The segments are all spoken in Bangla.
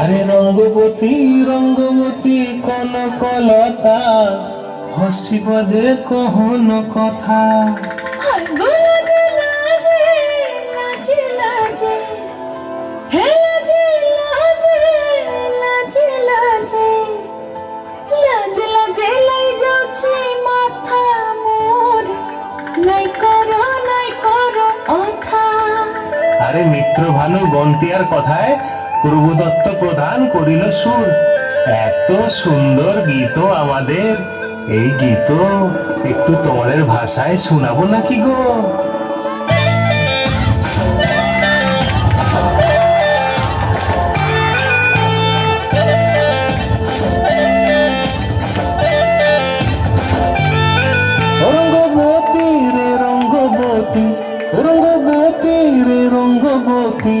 আরে রঙ্গবতী রঙ্গবতী কনকলতা হসিব দে কহন কথা। আরে মিত্র ভানু গন্তিয়ার কথায় প্রভুদত্ত প্রধান করিল সুর। এত সুন্দর গীত আমাদের। এই গীত একটু তোমাদের ভাষায় শোনাবো নাকি গো? রঙ্গবতী রে রঙ্গবতী রঙ্গবতী রে রঙ্গবতী।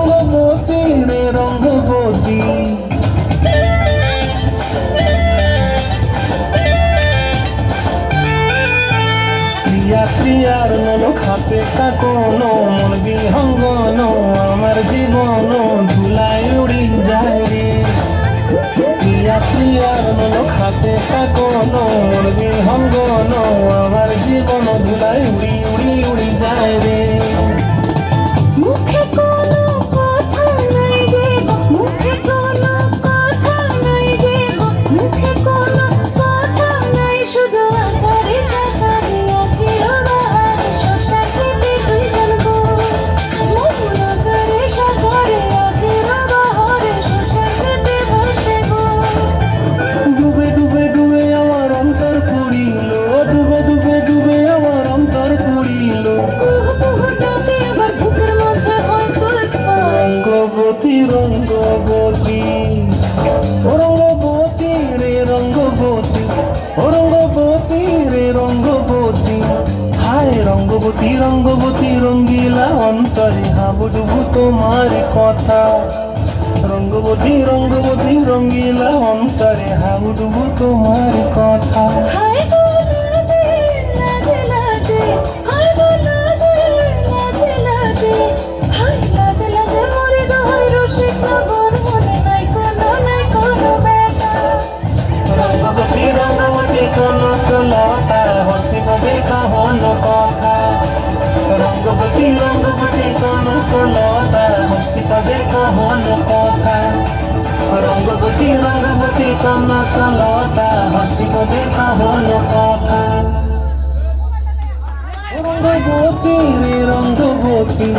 প্রিয়া আর মন খাতে নো মন বিহঙ্গন আমার জীবন ধুলাই উড়ি যায় রে। রাত্রি আর মন খাতে নো মন বিহঙ্গন আমার জীবন ধুলাই উড়ি উড়ি উড়ি যায় রঙ্গবতী রঙ্গবতী রঙ্গিলা অন্তরে হাবুডুবু তোমার কথা। রঙ্গবতী রঙ্গবতী রঙ্গিলা অন্তরে হাবুডুবু তোমার কথা। হায় গো লাজে লাজে লাজে হায় গো লাজে হসিব বেকহন কথা। রঙ্গবতী রঙ্গবতী কনক লতা হসিব বেকহন কথা। রঙ্গবতী রে রঙ্গবতী